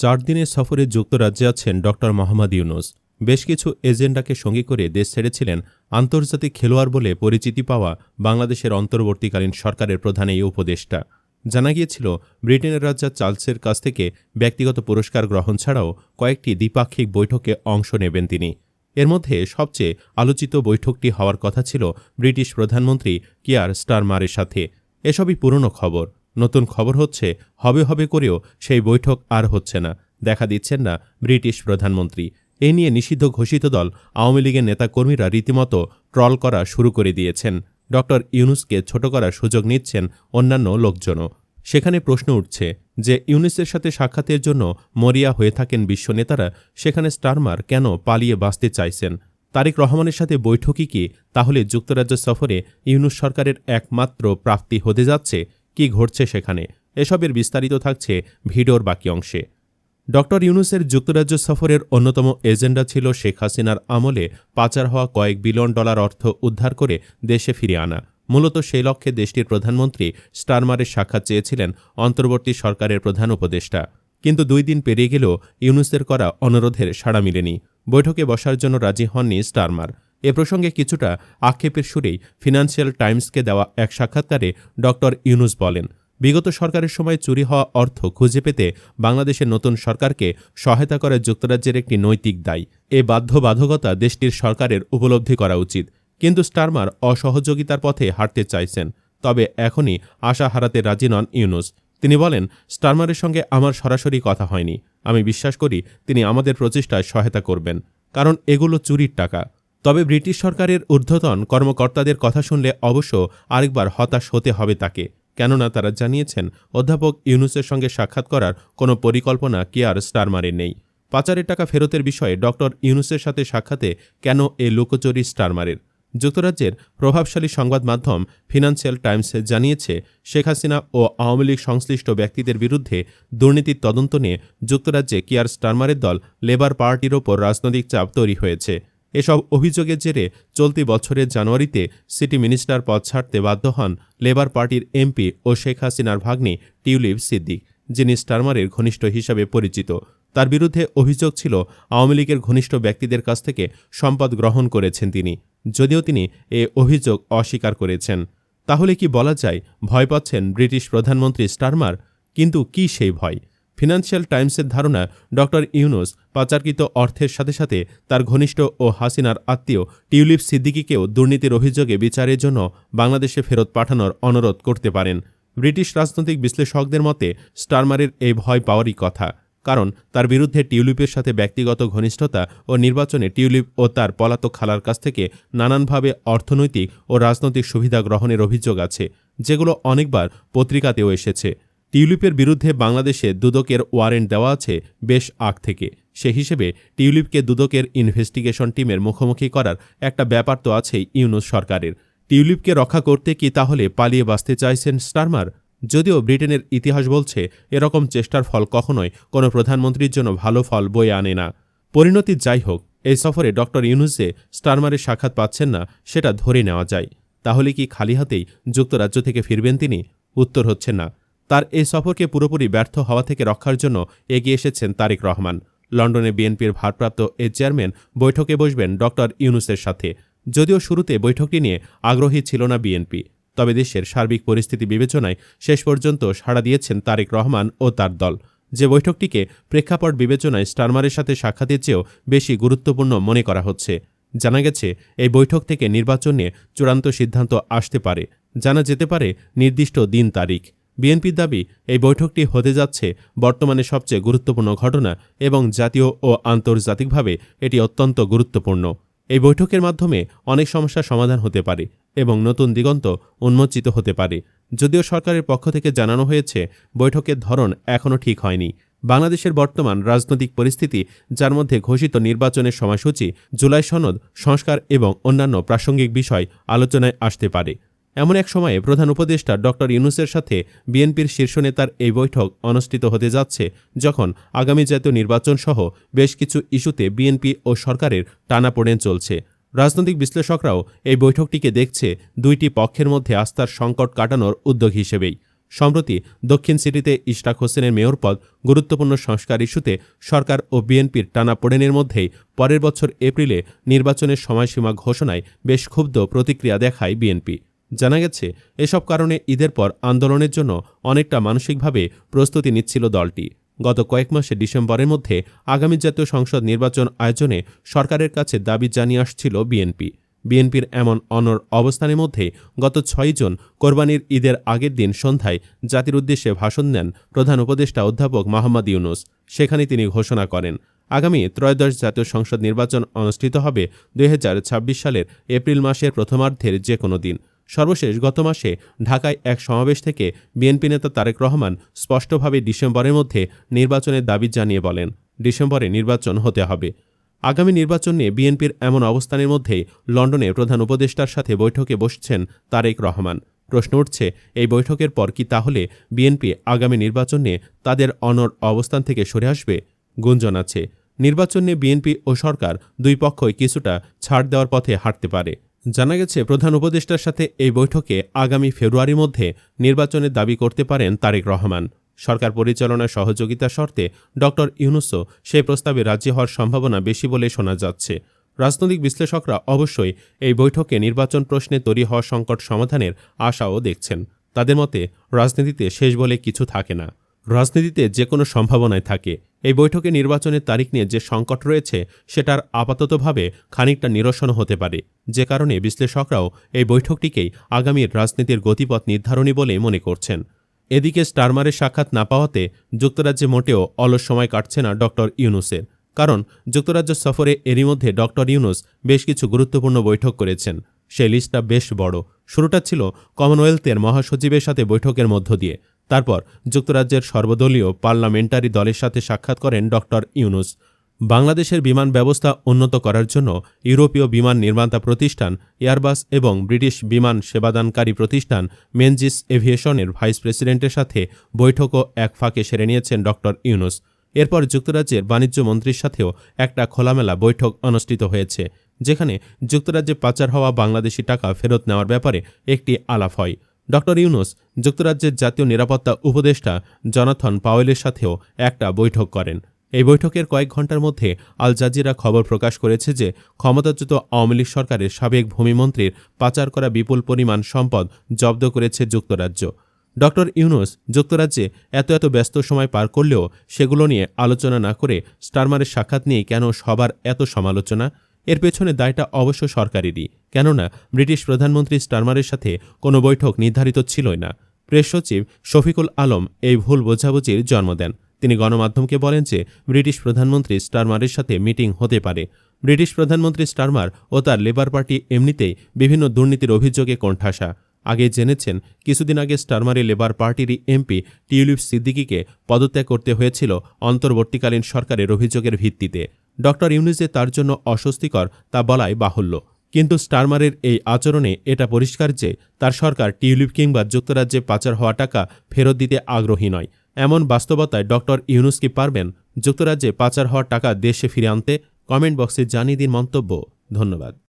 চার দিনের সফরে যুক্তরাজ্যে আছেন ড. মোহাম্মদ ইউনুস। বেশ কিছু এজেন্ডাকে সঙ্গী করে দেশ ছেড়েছিলেন আন্তর্জাতিক খেলোয়াড় বলে পরিচিতি পাওয়া বাংলাদেশের অন্তর্বর্তীকালীন সরকারের প্রধান এই উপদেষ্টা। জানা গিয়েছিল, ব্রিটেনের রাজা চার্লসের কাছ থেকে ব্যক্তিগত পুরস্কার গ্রহণ ছাড়াও কয়েকটি দ্বিপাক্ষিক বৈঠকে অংশ নেবেন তিনি। এর মধ্যে সবচেয়ে আলোচিত বৈঠকটি হওয়ার কথা ছিল ব্রিটিশ প্রধানমন্ত্রী কিয়ার স্টারমারের সাথে। এসবই পুরনো খবর। নতুন খবর হচ্ছে, হবে হবে করেও সেই বৈঠক আর হচ্ছে না। দেখা দিচ্ছেন না ব্রিটিশ প্রধানমন্ত্রী। এ নিয়ে নিষিদ্ধ ঘোষিত দল আওয়ামী লীগের নেতাকর্মীরা রীতিমতো ট্রল করা শুরু করে দিয়েছেন। ড ইউনুসকে ছোট করার সুযোগ নিচ্ছেন অন্যান্য লোকজনও। সেখানে প্রশ্ন উঠছে যে, ইউনুসের সাথে সাক্ষাতের জন্য মরিয়া হয়ে থাকেন বিশ্ব নেতারা, সেখানে স্টারমার কেন পালিয়ে বাঁচতে চাইছেন? তারেক রহমানের সাথে বৈঠকই কি? তাহলে যুক্তরাজ্য সফরে ইউনুস সরকারের একমাত্র প্রাপ্তি হতে যাচ্ছে? কি ঘটছে সেখানে? এসবের বিস্তারিত থাকছে ভিডিওর বাকি অংশে। ড ইউনুসের যুক্তরাজ্য সফরের অন্যতম এজেন্ডা ছিল শেখ হাসিনার আমলে পাচার হওয়া কয়েক বিলিয়ন ডলার অর্থ উদ্ধার করে দেশে ফিরে আনা। মূলত সেই লক্ষ্যে দেশটির প্রধানমন্ত্রী স্টারমারের সাক্ষাৎ চেয়েছিলেন অন্তর্বর্তী সরকারের প্রধান উপদেষ্টা। কিন্তু দুই দিন পেরিয়ে গেলেও ইউনুসের করা অনুরোধের সাড়া মিলেনি। বৈঠকে বসার জন্য রাজি হননি স্টারমার। এ প্রসঙ্গে কিছুটা আক্ষেপের সুরেই ফিনান্সিয়াল টাইমসকে দেওয়া এক সাক্ষাৎকারে ড ইউনুস বলেন, বিগত সরকারের সময় চুরি হওয়া অর্থ খুঁজে পেতে বাংলাদেশের নতুন সরকারকে সহায়তা করে যুক্তরাজ্যের একটি নৈতিক দায়। এ বাধ্যবাধকতা দেশটির সরকারের উপলব্ধি করা উচিত। কিন্তু স্টারমার অসহযোগিতার পথে হাঁটতে চাইছেন। তবে এখনই আশা হারাতে রাজি নন ইউনুস। তিনি বলেন, স্টারমারের সঙ্গে আমার সরাসরি কথা হয়নি। আমি বিশ্বাস করি তিনি আমাদের প্রচেষ্টায় সহায়তা করবেন। কারণ এগুলো চুরির টাকা। তবে ব্রিটিশ সরকারের ঊর্ধ্বতন কর্মকর্তাদের কথা শুনলে অবশ্য আরেকবার হতাশ হতে হবে তাকে। কেননা তারা জানিয়েছেন, অধ্যাপক ইউনুসের সঙ্গে সাক্ষাৎ করার কোনো পরিকল্পনা কি আর স্টারমারের নেই। পাচারের টাকা ফেরতের বিষয়ে ডক্টর ইউনুসের সাথে সাক্ষাতে কেন এ লুকোচুরি স্টারমারের? যুক্তরাজ্যের প্রভাবশালী সংবাদ মাধ্যম ফিনান্সিয়াল টাইমস জানিয়েছে, শেখ হাসিনা ও আওয়ামী লীগ সংশ্লিষ্ট ব্যক্তিদের বিরুদ্ধে দুর্নীতির তদন্ত নিয়ে যুক্তরাজ্যে কিয়ার স্টারমারের দল লেবার পার্টির ওপর রাজনৈতিক চাপ তৈরি হয়েছে। এসব অভিযোগের জেরে চলতি বছরের জানুয়ারিতে সিটি মিনিস্টার পদ ছাড়তে বাধ্য হন লেবার পার্টির এমপি ও শেখ হাসিনার ভাগ্নি টিউলিপ সিদ্দিক, যিনি স্টারমারের ঘনিষ্ঠ হিসাবে পরিচিত। তার বিরুদ্ধে অভিযোগ ছিল, আওয়ামী লীগের ঘনিষ্ঠ ব্যক্তিদের কাছ থেকে সম্পদ গ্রহণ করেছেন তিনি। যদিও তিনি এ অভিযোগ অস্বীকার করেছেন। তাহলে কি বলা যায় ভয় পাচ্ছেন ব্রিটিশ প্রধানমন্ত্রী স্টারমার? কিন্তু কি সেই ভয়? ফিনান্সিয়াল টাইমসের ধারণা ড ইউনুস পাচারকৃত অর্থের সাথে সাথে তার ঘনিষ্ঠ ও হাসিনার আত্মীয় টিউলিপ সিদ্দিকিকেও দুর্নীতির অভিযোগে বিচারের জন্য বাংলাদেশে ফেরত পাঠানোর অনুরোধ করতে পারেন। ব্রিটিশ রাজনৈতিক বিশ্লেষকদের মতে স্টারমারের এই ভয় পাওয়ারই কথা, কারণ তার বিরুদ্ধে টিউলিপের সাথে ব্যক্তিগত ঘনিষ্ঠতা ও নির্বাচনে টিউলিপ ও তার পলাতক খালার কাছ থেকে নানানভাবে অর্থনৈতিক ও রাজনৈতিক সুবিধা গ্রহণের অভিযোগ আছে, যেগুলো অনেকবার পত্রিকাতেও এসেছে। টিউলিপের বিরুদ্ধে বাংলাদেশে দুদকের ওয়ারেন্ট দেওয়া আছে বেশ আগ থেকে। সে হিসেবে টিউলিপকে দুদকের ইনভেস্টিগেশন টিমের মুখোমুখি করার একটা ব্যাপার তো আছেই ইউনুস সরকারের। টিউলিপকে রক্ষা করতে কি তাহলে পালিয়ে বাঁচতে চাইছেন স্টারমার? যদিও ব্রিটেনের ইতিহাস বলছে, এরকম চেষ্টার ফল কখনোই কোনো প্রধানমন্ত্রীর জন্য ভালো ফল বয়ে আনে না। পরিণতি যাই হোক, এই সফরে ডক্টর ইউনুসে স্টারমারের সাক্ষাৎ পাচ্ছেন না, সেটা ধরে নেওয়া যায়। তাহলে কি খালি হাতেই যুক্তরাজ্য থেকে ফিরবেন তিনি? উত্তর হচ্ছে না। তার এই সফরকে পুরোপুরি ব্যর্থ হওয়া থেকে রক্ষার জন্য এগিয়ে এসেছেন তারেক রহমান। লন্ডনে বিএনপির ভারপ্রাপ্ত এ চেয়ারম্যান বৈঠকে বসবেন ডক্টর ইউনুসের সাথে। যদিও শুরুতে বৈঠকটি নিয়ে আগ্রহী ছিল না বিএনপি, তবে দেশের সার্বিক পরিস্থিতি বিবেচনায় শেষ পর্যন্ত সাড়া দিয়েছেন তারেক রহমান ও তার দল। যে বৈঠকটিকে প্রেক্ষাপট বিবেচনায় স্টারমারের সাথে সাক্ষাতের চেয়েও বেশি গুরুত্বপূর্ণ মনে করা হচ্ছে। জানা গেছে, এই বৈঠক থেকে নির্বাচন নিয়ে চূড়ান্ত সিদ্ধান্ত আসতে পারে। জানা যেতে পারে, নির্দিষ্ট দিন তারিখ। বিএনপির দাবি, এই বৈঠকটি হতে যাচ্ছে বর্তমানে সবচেয়ে গুরুত্বপূর্ণ ঘটনা এবং জাতীয় ও আন্তর্জাতিকভাবে এটি অত্যন্ত গুরুত্বপূর্ণ। এই বৈঠকের মাধ্যমে অনেক সমস্যার সমাধান হতে পারে এবং নতুন দিগন্ত উন্মোচিত হতে পারে। যদিও সরকারের পক্ষ থেকে জানানো হয়েছে, বৈঠকের ধরন এখনও ঠিক হয়নি। বাংলাদেশের বর্তমান রাজনৈতিক পরিস্থিতি, যার মধ্যে ঘোষিত নির্বাচনের সময়সূচি, জুলাই সনদ, সংস্কার এবং অন্যান্য প্রাসঙ্গিক বিষয় আলোচনায় আসতে পারে। এমন এক সময়ে প্রধান উপদেষ্টা ডক্টর ইউনুসের সাথে বিএনপির শীর্ষ নেতার এই বৈঠক অনুষ্ঠিত হতে যাচ্ছে, যখন আগামী জাতীয় নির্বাচন সহ বেশ কিছু ইস্যুতে বিএনপি ও সরকারের টানাপোড়েন চলছে। রাজনৈতিক বিশ্লেষকরাও এই বৈঠকটিকে দেখছে দুইটি পক্ষের মধ্যে আস্থার সংকট কাটানোর উদ্যোগ হিসেবেই। সম্প্রতি দক্ষিণ সিটিতে ইশরাক হোসেনের মেয়র পদ গুরুত্বপূর্ণ সংস্কার ইস্যুতে সরকার ও বিএনপির টানা পোড়েনের মধ্যেই পরের বছর এপ্রিলে নির্বাচনের সময়সীমা ঘোষণায় বেশ ক্ষুব্ধ প্রতিক্রিয়া দেখায় বিএনপি। জানা গেছে, এসব কারণে ঈদের পর আন্দোলনের জন্য অনেকটা মানসিকভাবে প্রস্তুতি নিচ্ছিল দলটি। গত কয়েক মাসে ডিসেম্বরের মধ্যে আগামী জাতীয় সংসদ নির্বাচন আয়োজনে সরকারের কাছে দাবি জানিয়ে আসছিল বিএনপি। বিএনপির এমন অনর অবস্থানের মধ্যে গত ছয় জন কোরবানির ঈদের আগের দিন সন্ধ্যায় জাতির উদ্দেশ্যে ভাষণ দেন প্রধান উপদেষ্টা অধ্যাপক মোহাম্মদ ইউনুস। সেখানে তিনি ঘোষণা করেন, আগামী ত্রয়োদশ জাতীয় সংসদ নির্বাচন অনুষ্ঠিত হবে দুই হাজার ছাব্বিশ সালের এপ্রিল মাসের প্রথমার্ধের যে কোনো দিন। সর্বশেষ গত মাসে ঢাকায় এক সমাবেশ থেকে বিএনপি নেতা তারেক রহমান স্পষ্টভাবে ডিসেম্বরের মধ্যে নির্বাচনের দাবি জানিয়ে বলেন, ডিসেম্বরে নির্বাচন হতে হবে। আগামী নির্বাচন নিয়ে বিএনপির এমন অবস্থানের মধ্যেই লন্ডনে প্রধান উপদেষ্টার সাথে বৈঠকে বসছেন তারেক রহমান। প্রশ্ন উঠছে, এই বৈঠকের পর কি তাহলে বিএনপি আগামী নির্বাচন নিয়ে তাদের অনর অবস্থান থেকে সরে আসবে? গুঞ্জন আছে। নির্বাচন নিয়ে বিএনপি ও সরকার দুই পক্ষই কিছুটা ছাড় দেওয়ার পথে হাঁটতে পারে। জানা গেছে, প্রধান উপদেষ্টার সাথে এই বৈঠকে আগামী ফেব্রুয়ারির মধ্যে নির্বাচনের দাবি করতে পারেন তারেক রহমান। সরকার পরিচালনার সহযোগিতা শর্তে ড. ইউনুসও সেই প্রস্তাবে রাজি হওয়ার সম্ভাবনা বেশি বলে শোনা যাচ্ছে। রাজনৈতিক বিশ্লেষকরা অবশ্যই এই বৈঠকে নির্বাচন প্রশ্নে তৈরি হওয়া সংকট সমাধানের আশাও দেখছেন। তাদের মতে, রাজনীতিতে শেষ বলে কিছু থাকে না। রাজনীতিতে যে কোনো সম্ভাবনায় থাকে। এই বৈঠকে নির্বাচনের তারিখ নিয়ে যে সংকট রয়েছে, সেটার আপাততভাবে খানিকটা নিরসন হতে পারে। যে কারণে বিশ্লেষকরাও এই বৈঠকটিকেই আগামীর রাজনীতির গতিপথ নির্ধারণী বলে মনে করছেন। এদিকে স্টারমারের সাক্ষাৎ না পাওয়াতে যুক্তরাজ্যে মোটেও অলস সময় কাটছে না ড. ইউনুসের। কারণ যুক্তরাজ্য সফরে এরই মধ্যে ড. ইউনুস বেশ কিছু গুরুত্বপূর্ণ বৈঠক করেছেন। সেই লিস্টটা বেশ বড়। শুরুটা ছিল কমনওয়েলথের মহাসচিবের সাথে বৈঠকের মধ্য দিয়ে। তারপর যুক্তরাজ্যের সর্বদলীয় পার্লামেন্টারি দলের সাথে সাক্ষাৎ করেন ড. ইউনুস। বাংলাদেশের বিমান ব্যবস্থা উন্নত করার জন্য ইউরোপীয় বিমান নির্মাতা প্রতিষ্ঠান এয়ারবাস এবং ব্রিটিশ বিমান সেবাদানকারী প্রতিষ্ঠান মেনজিস এভিয়েশনের ভাইস প্রেসিডেন্টের সাথে বৈঠকও এক ফাঁকে সেরে নিয়েছেন ড. ইউনুস। এরপর যুক্তরাজ্যের বাণিজ্য মন্ত্রীর সাথেও একটা খোলামেলা বৈঠক অনুষ্ঠিত হয়েছে, যেখানে যুক্তরাজ্যে পাচার হওয়া বাংলাদেশি টাকা ফেরত নেওয়ার ব্যাপারে একটি আলাপ হয়। ড ইউনুস, যুক্তরাজ্যের জাতীয় নিরাপত্তা উপদেষ্টা জনাথন পাওয়েলের সাথেও একটা বৈঠক করেন। এই বৈঠকের কয়েক ঘণ্টার মধ্যে আল জাজিরা খবর প্রকাশ করেছে যে ক্ষমতাচ্যুত আওয়ামী লীগ সরকারের সাবেক ভূমিমন্ত্রীর পাচার করা বিপুল পরিমাণ সম্পদ জব্দ করেছে যুক্তরাজ্য। ড ইউনুস, যুক্তরাজ্যে এত এত ব্যস্ত সময় পার করলেও সেগুলো নিয়ে আলোচনা না করে স্টারমারের সাক্ষাৎ নিয়ে কেন সবার এত সমালোচনা? এর পেছনে দায়টা অবশ্য সরকারেরই। কেননা, ব্রিটিশ প্রধানমন্ত্রী স্টারমারের সাথে কোনো বৈঠক নির্ধারিত ছিলই না। প্রেস সচিব শফিকুল আলম এই ভুল বোঝাবুঝির জন্ম দেন। তিনি গণমাধ্যমকে বলেন যে, ব্রিটিশ প্রধানমন্ত্রী স্টারমারের সাথে মিটিং হতে পারে। ব্রিটিশ প্রধানমন্ত্রী স্টারমার ও তার লেবার পার্টি এমনিতেই বিভিন্ন দুর্নীতির অভিযোগে কোণঠাসা। আগে জেনেছেন, কিছুদিন আগে স্টারমারি লেবার পার্টিরই এমপি টিউলিপ সিদ্দিকিকে পদত্যাগ করতে হয়েছিল অন্তর্বর্তীকালীন সরকারের অভিযোগের ভিত্তিতে। ড যে তার জন্য অস্বস্তিকর তা বলাই বাহুল্য। কিন্তু স্টারমারের এই আচরণে এটা পরিষ্কার যে তার সরকার টিউলিপ কিংবা যুক্তরাজ্যে পাচার হওয়া টাকা ফেরত দিতে আগ্রহী নয়। এমন বাস্তবতায় ড ইউনুস কি পারবেন? যুক্তরাজ্যে পাচার হওয়া টাকা দেশে ফিরে আনতে? কমেন্ট বক্সে জানিয়ে দিন মন্তব্য। ধন্যবাদ।